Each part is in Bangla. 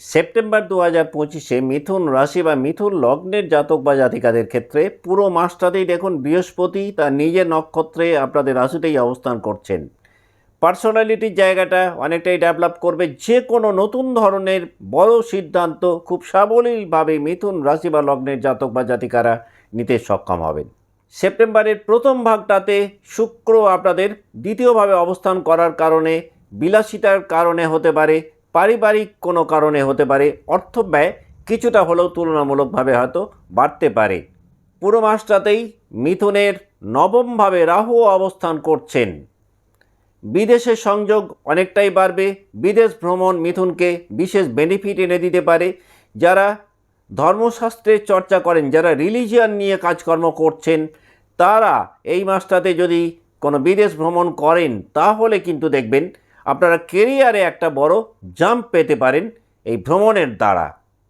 সেপ্টেম্বর দু হাজার পঁচিশে মিথুন রাশি বা মিথুন লগ্নের জাতক বা জাতিকাদের ক্ষেত্রে পুরো মাসটাতেই দেখুন বৃহস্পতি তার নিজের নক্ষত্রে আপনাদের রাশিতেই অবস্থান করছেন। পার্সোনালিটির জায়গাটা অনেকটাই ডেভেলপ করবে। যে কোনো নতুন ধরনের বড় সিদ্ধান্ত খুব সাবলীলভাবে মিথুন রাশি বা লগ্নের জাতক বা জাতিকারা নিতে সক্ষম হবেন। সেপ্টেম্বরের প্রথম ভাগটাতে শুক্র আপনাদের দ্বিতীয়ভাবে অবস্থান করার কারণে, বিলাসিতার কারণে হতে পারে পারিবারিক কোনো কারণে হতে পারে, অর্থ ব্যয় কিছুটা হলেও তুলনামূলকভাবে হয়তো বাড়তে পারে। পুরো মাসটাতেই মিথুনের নবমভাবে রাহু অবস্থান করছেন। বিদেশের সংযোগ অনেকটাই বাড়বে, বিদেশ ভ্রমণ মিথুনকে বিশেষ বেনিফিট এনে দিতে পারে। যারা ধর্মশাস্ত্রের চর্চা করেন, যারা রিলিজিয়ান নিয়ে কাজকর্ম করছেন, তারা এই মাসটাতে যদি কোনো বিদেশ ভ্রমণ করেন, তাহলে কিন্তু দেখবেন আপনারা কেরিয়ারে একটা বড় জাম্প পেতে পারেন এই ভ্রমণের দ্বারা।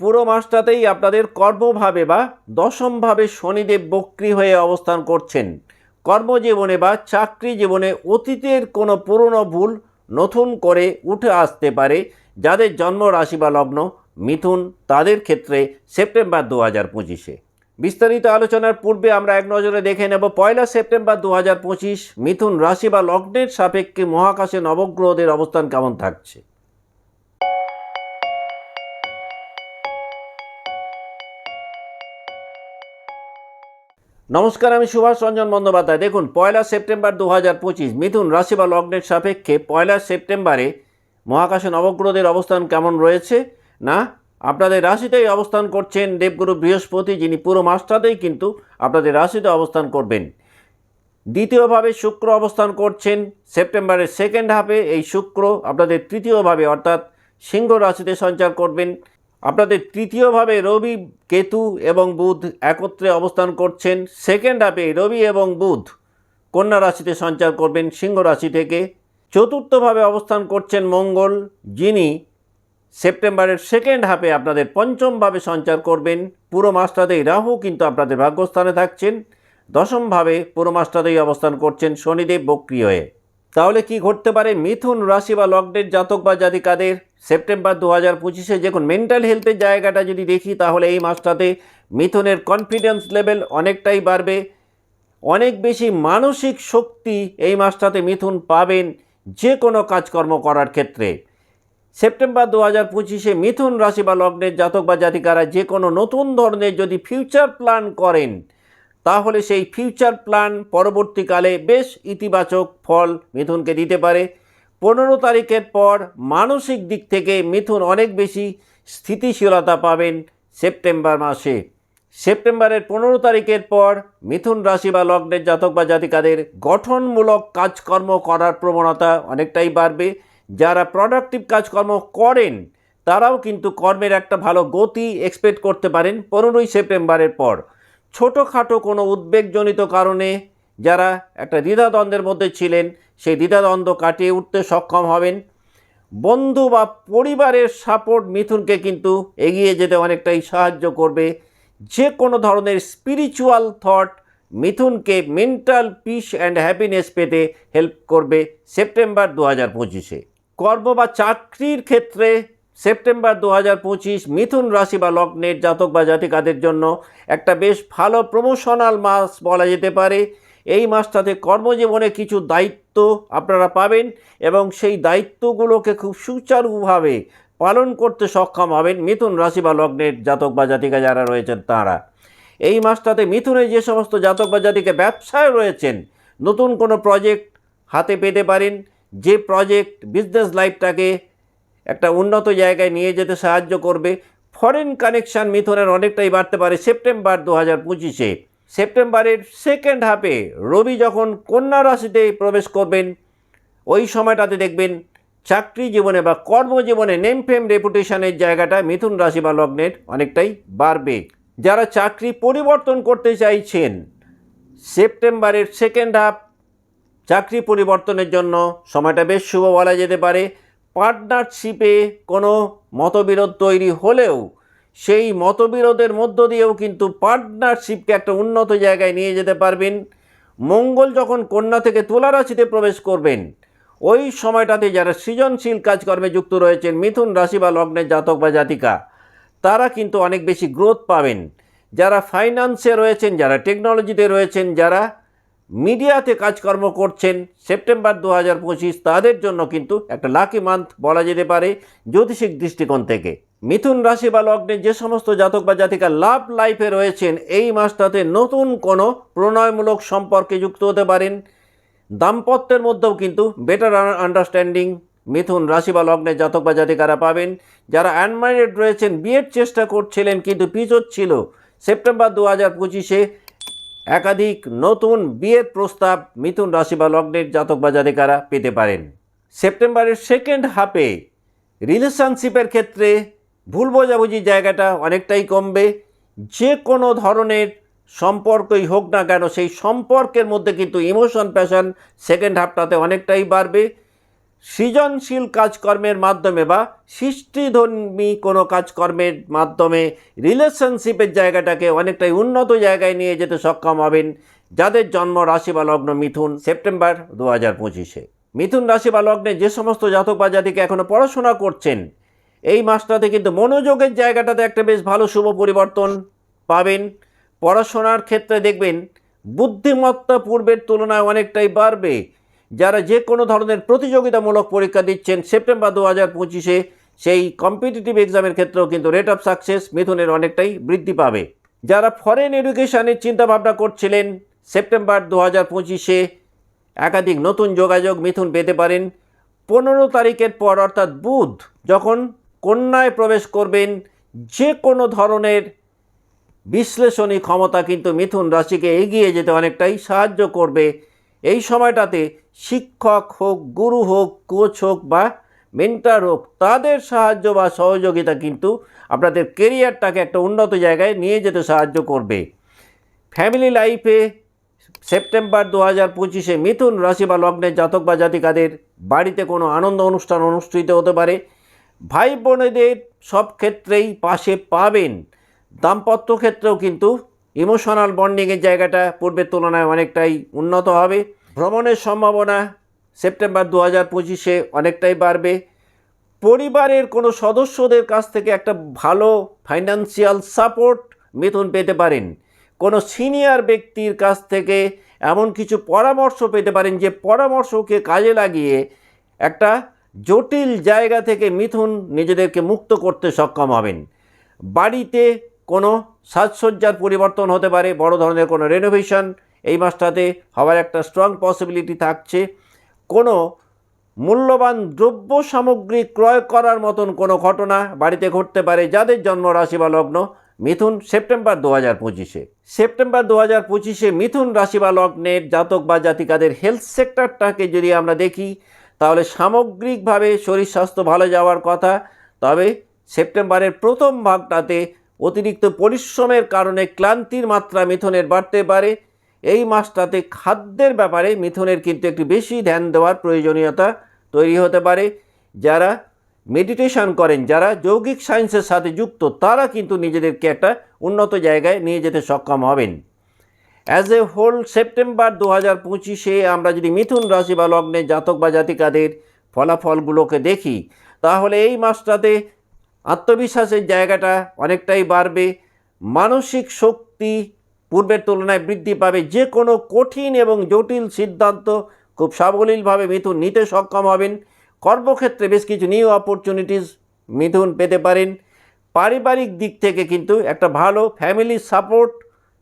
পুরো মাসটাতেই আপনাদের কর্মভাবে বা দশমভাবে শনিদেব বক্রি হয়ে অবস্থান করছেন। কর্মজীবনে বা চাকরি জীবনে অতীতের কোনো পুরনো ভুল নতুন করে উঠে আসতে পারে, যাদের জন্ম রাশি বা লগ্ন মিথুন, তাদের ক্ষেত্রে সেপ্টেম্বর দু হাজার পঁচিশে। বিস্তারিত আলোচনার পূর্বে আমরা এক নজরে দেখে নেব পয়লা সেপ্টেম্বর দু হাজার পঁচিশ মিথুন রাশি বা লগ্নের সাপেক্ষে মহাকাশে নবগ্রহদের অবস্থান কেমন থাকছে? নমস্কার, আমি সুভাষ রঞ্জন বন্দ্যোপাধ্যায়। দেখুন, পয়লা সেপ্টেম্বর দু হাজার পঁচিশ মিথুন রাশি বা লগ্নের সাপেক্ষে পয়লা সেপ্টেম্বরে মহাকাশে নবগ্রহদের অবস্থান কেমন রয়েছে না আপনাদের রাশিতেই অবস্থান করছেন দেবগুরু বৃহস্পতি, যিনি পুরো মাসটাতেই কিন্তু আপনাদের রাশিতে অবস্থান করবেন। দ্বিতীয়ভাবে শুক্র অবস্থান করছেন সেপ্টেম্বরের সেকেন্ড হাফে এই শুক্র আপনাদের তৃতীয়ভাবে, অর্থাৎ সিংহ রাশিতে সঞ্চার করবেন। আপনাদের তৃতীয়ভাবে রবি, কেতু এবং বুধ একত্রে অবস্থান করছেন। সেকেন্ড হাফে রবি এবং বুধ কন্যা রাশিতে সঞ্চার করবেন সিংহ রাশি থেকে। চতুর্থভাবে অবস্থান করছেন মঙ্গল, যিনি সেপ্টেম্বরের সেকেন্ড হাফে আপনাদের পঞ্চমভাবে সঞ্চার করবেন। পুরো মাসটাতেই রাহু কিন্তু আপনাদের ভাগ্যস্থানে থাকছেন। দশমভাবে পুরো মাসটাতেই অবস্থান করছেন শনিদেব বক্রি হয়ে। তাহলে কি ঘটতে পারে? মিথুন রাশি বা লগ্নের জাতক বা জাতিকাদের সেপ্টেম্বর দু হাজার পঁচিশে যখন মেন্টাল হেলথের জায়গাটা যদি দেখি, তাহলে এই মাসটাতে মিথুনের কনফিডেন্স লেভেল অনেকটাই বাড়বে। অনেক বেশি মানসিক শক্তি এই মাসটাতে মিথুন পাবেন যে কোনো কাজকর্ম করার ক্ষেত্রে। সেপ্টেম্বর দু হাজার পঁচিশে মিথুন রাশি বা লগ্নের জাতক বা জাতিকারা যে কোনো নতুন ধরনের যদি ফিউচার প্ল্যান করেন, তাহলে সেই ফিউচার প্ল্যান পরবর্তীকালে বেশ ইতিবাচক ফল মিথুনকে দিতে পারে। পনেরো তারিখের পর মানসিক দিক থেকে মিথুন অনেক বেশি স্থিতিশীলতা পাবেন সেপ্টেম্বর মাসে। সেপ্টেম্বরের পনেরো তারিখের পর মিথুন রাশি বা লগ্নের জাতক বা জাতিকাদের গঠনমূলক কাজকর্ম করার প্রবণতা অনেকটাই বাড়বে। যারা প্রোডাক্টিভ কাজকর্ম করেন, তারাও কিন্তু কর্মের একটা ভালো গতি এক্সপেক্ট করতে পারেন পনেরোই সেপ্টেম্বরের পর। ছোটোখাটো কোনো উদ্বেগজনিত কারণে যারা একটা দ্বিধাদ্বন্দ্বের মধ্যে ছিলেন, সেই দ্বিধাদ্বন্দ্ব কাটিয়ে উঠতে সক্ষম হবেন। বন্ধু বা পরিবারের সাপোর্ট মিথুনকে কিন্তু এগিয়ে যেতে অনেকটাই সাহায্য করবে। যে কোনো ধরনের স্পিরিচুয়াল থট মিথুনকে মেন্টাল পিস অ্যান্ড হ্যাপিনেস পেতে হেল্প করবে সেপ্টেম্বর দু হাজার পঁচিশে। কর্ম বা চাকরির ক্ষেত্রে সেপ্টেম্বর দু হাজার পঁচিশ মিথুন রাশি বা লগ্নের জাতক বা জাতিকাদের জন্য একটা বেশ ভালো প্রমোশনাল মাস বলা যেতে পারে। এই মাসটাতে কর্মজীবনে কিছু দায়িত্ব আপনারা পাবেন এবং সেই দায়িত্বগুলোকে খুব সুচারুভাবে পালন করতে সক্ষম হবেন মিথুন রাশি বা লগ্নের জাতক বা জাতিকা যারা রয়েছেন তাঁরা। এই মাসটাতে মিথুনে যে সমস্ত জাতক বা জাতিকে ব্যবসায় রয়েছেন, নতুন কোনো প্রজেক্ট হাতে পেতে পারেন। যে প্রজেক্ট বিজনেস লাইফটাকে একটা উন্নত জায়গায় নিয়ে যেতে সাহায্য করবে ফরেন কানেকশান মিথুনের অনেকটাই বাড়তে পারে সেপ্টেম্বর দু হাজার পঁচিশে। সেপ্টেম্বরের সেকেন্ড হাফে রবি যখন কন্যা রাশিতে প্রবেশ করবেন, ওই সময়টাতে দেখবেন চাকরি জীবনে বা কর্মজীবনে নেম ফেম রেপুটেশনের জায়গাটা মিথুন রাশি বা লগ্নের অনেকটাই বাড়বে। যারা চাকরি পরিবর্তন করতে চাইছেন সেপ্টেম্বরের সেকেন্ড হাফ চাকরি পরিবর্তনের জন্য সময়টা বেশ শুভ বলা যেতে পারে। পার্টনারশিপে কোনো মতবিরোধ তৈরি হলেও সেই মতবিরোধের মধ্য দিয়েও কিন্তু পার্টনারশিপকে একটা উন্নত জায়গায় নিয়ে যেতে পারবেন। মঙ্গল যখন কন্যা থেকে তুলা রাশিতে প্রবেশ করবেন, ওই সময়টাতে যারা সৃজনশীল কাজকর্মে যুক্ত রয়েছেন, মিথুন রাশি বা লগ্নের জাতক বা জাতিকা, তারা কিন্তু অনেক বেশি গ্রোথ পাবেন। যারা ফাইন্যান্সে রয়েছেন, যারা টেকনোলজিতে রয়েছেন, যারা মিডিয়াতে কাজকর্ম করছেন। সেপ্টেম্বর দু হাজার পঁচিশ তাদের জন্য কিন্তু একটা লাকি মান্থ বলা যেতে পারে জ্যোতিষিক দৃষ্টিকোণ থেকে। মিথুন রাশি বা লগ্নে যে সমস্ত জাতক বা জাতিকা লাভ লাইফে রয়েছেন, এই মাসটাতে নতুন কোনো প্রণয়মূলক সম্পর্কে যুক্ত হতে পারেন। দাম্পত্যের মধ্যেও কিন্তু বেটার আন্ডারস্ট্যান্ডিং মিথুন রাশি বা লগ্নে জাতক বা জাতিকারা পাবেন। যারা আনম্যারিড রয়েছেন, বিয়ের চেষ্টা করছিলেন, কিন্তু পিছর ছিল। সেপ্টেম্বর দু হাজার পঁচিশে একাধিক নতুন বিয়ের প্রস্তাব মিথুন রাশি বা লগ্নের জাতক বা জাতিকারা পেতে পারেন। সেপ্টেম্বরের সেকেন্ড হাফে রিলেশনশিপের ক্ষেত্রে ভুল বোঝাবুঝি জায়গাটা অনেকটাই কমবে। যে কোনো ধরনের সম্পর্কই হোক না কেন, সেই সম্পর্কের মধ্যে কিন্তু ইমোশন প্যাশন সেকেন্ড হাফটাতে অনেকটাই বাড়বে। সৃজনশীল কাজকর্মের মাধ্যমে বা সৃষ্টিধর্মী কোনো কাজকর্মের মাধ্যমে রিলেশনশিপের জায়গাটাকে অনেকটাই উন্নত জায়গায় নিয়ে যেতে সক্ষম হবেন, যাদের জন্ম রাশি বা লগ্ন মিথুন, সেপ্টেম্বর দু হাজার পঁচিশে। মিথুন রাশি বা লগ্নে যে সমস্ত জাতক বা জাতিকে এখনও পড়াশোনা করছেন, এই মাসটাতে কিন্তু মনোযোগের জায়গাটাতে একটা বেশ ভালো শুভ পরিবর্তন পাবেন। পড়াশোনার ক্ষেত্রে দেখবেন, বুদ্ধিমত্তা পূর্বের তুলনায় অনেকটাই বাড়বে। যারা যে কোনো ধরনের প্রতিযোগিতামূলক পরীক্ষা দিচ্ছেন, সেপ্টেম্বর দু হাজার পঁচিশে সেই কম্পিটিটিভ এক্সামের ক্ষেত্রেও কিন্তু রেট অফ সাকসেস মিথুনের অনেকটাই বৃদ্ধি পাবে। যারা ফরেন এডুকেশনের চিন্তাভাবনা করছিলেন, সেপ্টেম্বর দু হাজার পঁচিশে একাধিক নতুন যোগাযোগ মিথুন পেতে পারেন। পনেরো তারিখের পর অর্থাৎ বুধ, যখন কন্যায় প্রবেশ করবেন, যে কোনো ধরনের বিশ্লেষণী ক্ষমতা কিন্তু মিথুন রাশিকে এগিয়ে যেতে অনেকটাই সাহায্য করবে। এই সময়টাতে শিক্ষক হোক, গুরু হোক, কোচ হোক বা মেন্টার হোক, তাদের সাহায্য বা সহযোগিতা কিন্তু আপনাদের কেরিয়ারটাকে একটা উন্নত জায়গায় নিয়ে যেতে সাহায্য করবে। ফ্যামিলি লাইফে সেপ্টেম্বর দু হাজার পঁচিশে মিথুন রাশি বা লগ্নের জাতক বা জাতিকাদের বাড়িতে কোনো আনন্দ অনুষ্ঠান অনুষ্ঠিত হতে পারে। ভাই বোনেদের সব ক্ষেত্রেই পাশে পাবেন। দাম্পত্য ক্ষেত্রেও কিন্তু ইমোশনাল বন্ডিংয়ের জায়গাটা পূর্বের তুলনায় অনেকটাই উন্নত হবে। ভ্রমণের সম্ভাবনা সেপ্টেম্বর দু হাজার পঁচিশে অনেকটাই বাড়বে। পরিবারের কোনো সদস্যদের কাছ থেকে একটা ভালো ফাইন্যান্সিয়াল সাপোর্ট মিথুন পেতে পারেন। কোনো সিনিয়র ব্যক্তির কাছ থেকে এমন কিছু পরামর্শ পেতে পারেন যে পরামর্শকে কাজে লাগিয়ে একটা জটিল জায়গা থেকে মিথুন নিজেদেরকে মুক্ত করতে সক্ষম হবেন। বাড়িতে কোনো সাজসজ্জার পরিবর্তন হতে পারে, বড় ধরনের কোনো রেনোভেশন এই মাসটাতে হওয়ার একটা স্ট্রং পসিবিলিটি থাকছে। কোনো মূল্যবান দ্রব্য সামগ্রী ক্রয় করার মতন কোনো ঘটনা বাড়িতে ঘটতে পারে, যাদের জন্ম রাশি বা লগ্ন মিথুন সেপ্টেম্বর দু হাজার পঁচিশে। সেপ্টেম্বর দু হাজার পঁচিশে মিথুন রাশি বা লগ্নের জাতক বা জাতিকাদের হেলথ সেক্টরটাকে যদি আমরা দেখি, তাহলে সামগ্রিকভাবে শরীর স্বাস্থ্য ভালো যাওয়ার কথা। তবে সেপ্টেম্বরের প্রথম ভাগটাতে অতিরিক্ত পরিশ্রমের কারণে ক্লান্তির মাত্রা মিথুনের বাড়তে পারে। এই মাসটাতে খাদ্যের ব্যাপারে মিথুনের কিন্তু একটু বেশি ধ্যান দেওয়ার প্রয়োজনীয়তা তৈরি হতে পারে। যারা মেডিটেশন করেন, যারা যৌগিক সায়েন্সের সাথে যুক্ত, তারা কিন্তু নিজেদেরকে একটা উন্নত জায়গায় নিয়ে যেতে সক্ষম হবেন। অ্যাজ এ হোল সেপ্টেম্বর দু হাজার পঁচিশে আমরা যদি মিথুন রাশি বা লগ্নে জাতক বা জাতিকাদের ফলাফলগুলোকে দেখি, তাহলে এই মাসটাতে আত্মবিশ্বাসের জায়গাটা অনেকটাই বাড়বে, মানসিক শক্তি পূর্বের তুলনায় বৃদ্ধি পাবে যে কোনো কঠিন এবং জটিল সিদ্ধান্ত খুব সাবলীলভাবে মিথুন নিতে সক্ষম হবেন। কর্মক্ষেত্রে বেশ কিছু নিউ অপরচুনিটিস মিথুন পেতে পারেন। পারিবারিক দিক থেকে কিন্তু একটা ভালো ফ্যামিলি সাপোর্ট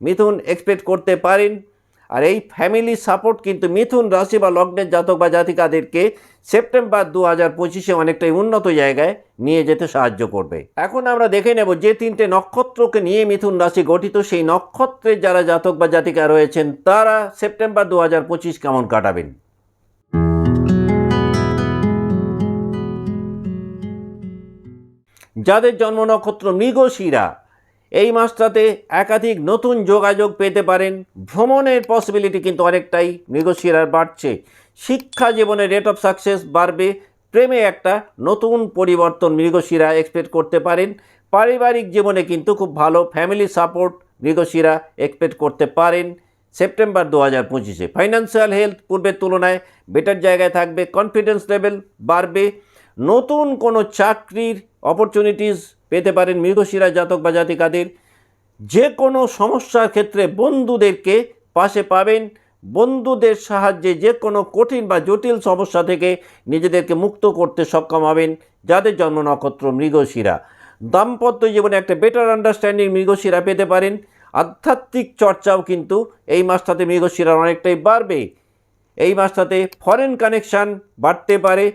মিথুন এক্সপেক্ট করতে পারেন। আর এই ফ্যামিলি সাপোর্ট কিন্তু মিথুন রাশি বা লগ্নের জাতক বা জাতিকাদেরকে সেপ্টেম্বর দু হাজার পঁচিশে অনেকটাই উন্নত জায়গায় নিয়ে যেতে সাহায্য করবে। এখন আমরা দেখে নেব যে তিনটে নক্ষত্রকে নিয়ে মিথুন রাশি গঠিত। সেই নক্ষত্রের যারা জাতক বা জাতিকা রয়েছেন, তারা সেপ্টেম্বর দু হাজার পঁচিশ কেমন কাটাবেন? যাদের জন্ম নক্ষত্র মৃগশিরা এই মাসটাতে একাধিক নতুন যোগাযোগ পেতে পারেন। ভ্রমণের পসিবিলিটি কিন্তু অনেকটাই মৃগশিরার বাড়ছে। শিক্ষা জীবনে রেট অফ সাকসেস বাড়বে। প্রেমে একটা নতুন পরিবর্তন মৃগশিরা এক্সপেক্ট করতে পারেন। পারিবারিক জীবনে কিন্তু খুব ভালো ফ্যামিলি সাপোর্ট মৃগশিরা এক্সপেক্ট করতে পারেন। সেপ্টেম্বর দু হাজার পঁচিশে ফাইন্যান্সিয়াল হেলথ পূর্বের তুলনায় বেটার জায়গায় থাকবে কনফিডেন্স লেভেল বাড়বে। নতুন কোনো চাকরির অপরচুনিটিস পেতে পারেন মৃগশিরা, জাতক বা জাতিকাদের। যে কোনো সমস্যার ক্ষেত্রে বন্ধুদেরকে পাশে পাবেন। বন্ধুদের সাহায্যে যে কোনো কঠিন বা জটিল সমস্যা থেকে নিজেদেরকে মুক্ত করতে সক্ষম হবেন যাদের জন্ম নক্ষত্র মৃগশিরা। দাম্পত্য জীবনে একটা বেটার আন্ডারস্ট্যান্ডিং মৃগশিরা পেতে পারেন। আধ্যাত্মিক চর্চাও কিন্তু এই মাসটাতে মৃগশিরা অনেকটাই বাড়বে। এই মাসটাতে ফরেন কানেকশান বাড়তে পারে।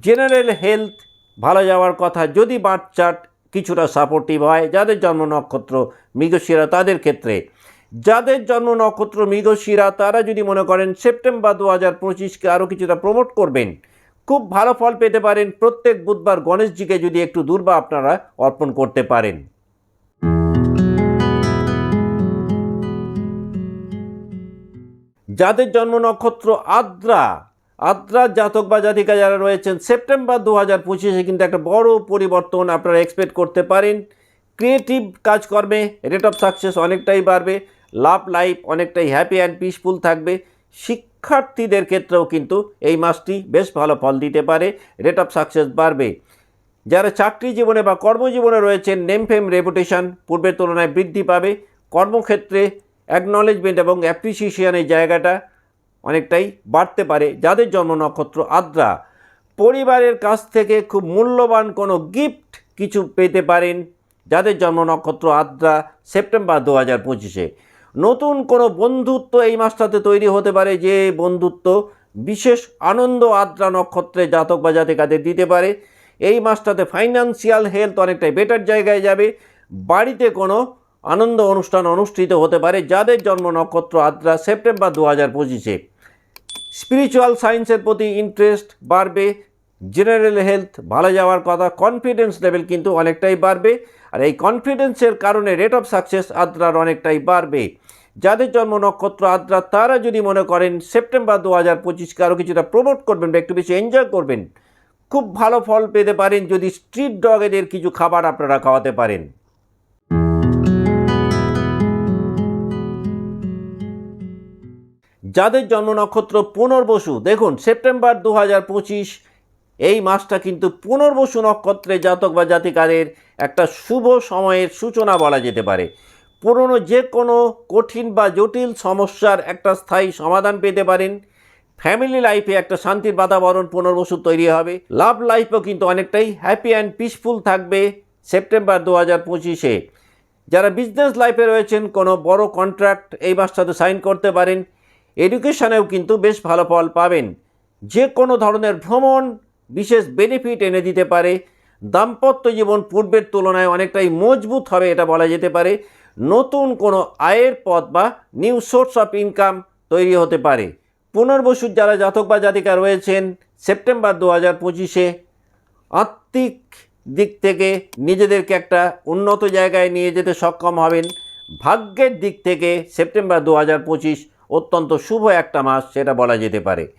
জেনারেল হেলথ ভালো যাওয়ার কথা, যদি বার্থ চার্ট কিছুটা সাপোর্টিভ হয়, যাদের জন্ম নক্ষত্র মৃগশিরা তাদের ক্ষেত্রে। যাদের জন্ম নক্ষত্র মৃগশিরা, তারা যদি মনে করেন সেপ্টেম্বর দু হাজার পঁচিশকে আরও কিছুটা প্রমোট করবেন, খুব ভালো ফল পেতে পারেন। প্রত্যেক বুধবার গণেশজিকে যদি একটু দুর্বা আপনারা অর্পণ করতে পারেন। যাদের জন্ম নক্ষত্র আদ্রা আদ্রা জাতক বা জাতিকা যারা রয়েছেন, সেপ্টেম্বর দু হাজার পঁচিশে কিন্তু একটা বড় পরিবর্তন আপনারা এক্সপেক্ট করতে পারেন। ক্রিয়েটিভ কাজকর্মে রেট অফ সাকসেস অনেকটাই বাড়বে, লাভ লাইফ অনেকটাই হ্যাপি অ্যান্ড পিসফুল থাকবে। শিক্ষার্থীদের ক্ষেত্রেও কিন্তু এই মাসটি বেশ ভালো ফল দিতে পারে রেট অফ সাকসেস বাড়বে। যারা চাকরি জীবনে বা কর্মজীবনে রয়েছেন নেম ফেম রেপুটেশন পূর্বের তুলনায় বৃদ্ধি পাবে। কর্মক্ষেত্রে অ্যাকনলেজমেন্ট এবং অ্যাপ্রিসিয়েশনের জায়গাটা অনেকটাই বাড়তে পারে। যাদের জন্ম নক্ষত্র আদ্রা, পরিবারের কাছ থেকে খুব মূল্যবান কোনো গিফট কিছু পেতে পারেন। যাদের জন্ম নক্ষত্র আদ্রা, সেপ্টেম্বর দু হাজার পঁচিশে। নতুন কোনো বন্ধুত্ব এই মাসটাতে তৈরি হতে পারে যে বন্ধুত্ব বিশেষ আনন্দ আদ্রা নক্ষত্রে জাতক বা জাতিকাদের দিতে পারে। এই মাসটাতে ফাইন্যান্সিয়াল হেলথ অনেকটাই বেটার জায়গায় যাবে। বাড়িতে কোনো আনন্দ অনুষ্ঠান অনুষ্ঠিত হতে পারে। যাদের জন্ম নক্ষত্র আদ্রা, সেপ্টেম্বর দু হাজার পঁচিশে। স্পিরিচুয়াল সায়েন্সের প্রতি ইন্টারেস্ট বাড়বে জেনারেল হেলথ ভালো যাওয়ার কথা কনফিডেন্স লেভেল কিন্তু অনেকটাই বাড়বে, আর এই কনফিডেন্সের কারণে রেট অফ সাকসেস আদ্রার অনেকটাই বাড়বে। যাদের জন্ম নক্ষত্র আদ্রা, তারা যদি মনে করেন সেপ্টেম্বর দু হাজার পঁচিশকে আরও কিছুটা প্রমোট করবেন বা একটু বেশি এনজয় করবেন, খুব ভালো ফল পেতে পারেন যদি স্ট্রিট ডগ এদের কিছু খাবার আপনারা খাওয়াতে পারেন। যাদের জন্ম নক্ষত্র পুনর্বসু, দেখুন, সেপ্টেম্বর দু হাজার পঁচিশ, এই মাসটা কিন্তু পুনর্বসু নক্ষত্রে জাতক বা জাতিকাদের একটা শুভ সময়ের সূচনা বলা যেতে পারে। পুরনো যে কোনো কঠিন বা জটিল সমস্যার একটা স্থায়ী সমাধান পেতে পারেন। ফ্যামিলি লাইফে একটা শান্তির বাতাবরণ পুনর্বসু তৈরি হবে। লাভ লাইফও কিন্তু অনেকটাই হ্যাপি অ্যান্ড পিসফুল থাকবে সেপ্টেম্বর দু হাজার পঁচিশে। যারা বিজনেস লাইফে রয়েছেন, কোনো বড় কন্ট্রাক্ট এই মাসটাতে সাইন করতে পারেন। এডুকেশনেও কিন্তু বেশ ভালো ফল পাবেন। যে কোনো ধরনের ভ্রমণ বিশেষ বেনিফিট এনে দিতে পারে। দাম্পত্য জীবন পূর্বের তুলনায় অনেকটাই মজবুত হবে এটা বলা যেতে পারে। নতুন কোনো আয়ের পথ বা নিউ সোর্স অফ ইনকাম তৈরি হতে পারে। পুনর্বসুর যারা জাতক বা জাতিকা রয়েছেন, সেপ্টেম্বর দু হাজার পঁচিশে আত্মিক দিক থেকে নিজেদেরকে একটা উন্নত জায়গায় নিয়ে যেতে সক্ষম হবেন। ভাগ্যের দিক থেকে সেপ্টেম্বর দু হাজার পঁচিশ অত্যন্ত শুভ একটা মাস সেটা বলা যেতে পারে।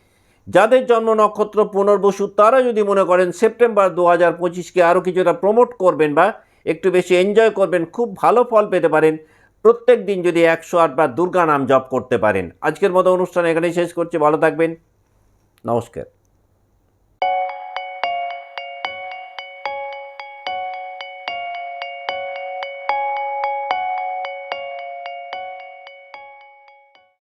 যাদের জন্ম নক্ষত্র পুনর্বসু তারা যদি মনে করেন সেপ্টেম্বর দু হাজার পঁচিশকে আরও কিছুটা প্রমোট করবেন বা একটু বেশি এনজয় করবেন, খুব ভালো ফল পেতে পারেন। প্রত্যেক দিন যদি একশো আটবার দুর্গা নাম জপ করতে পারেন। আজকের মতো অনুষ্ঠান এখানেই শেষ করছি। ভালো থাকবেন। নমস্কার।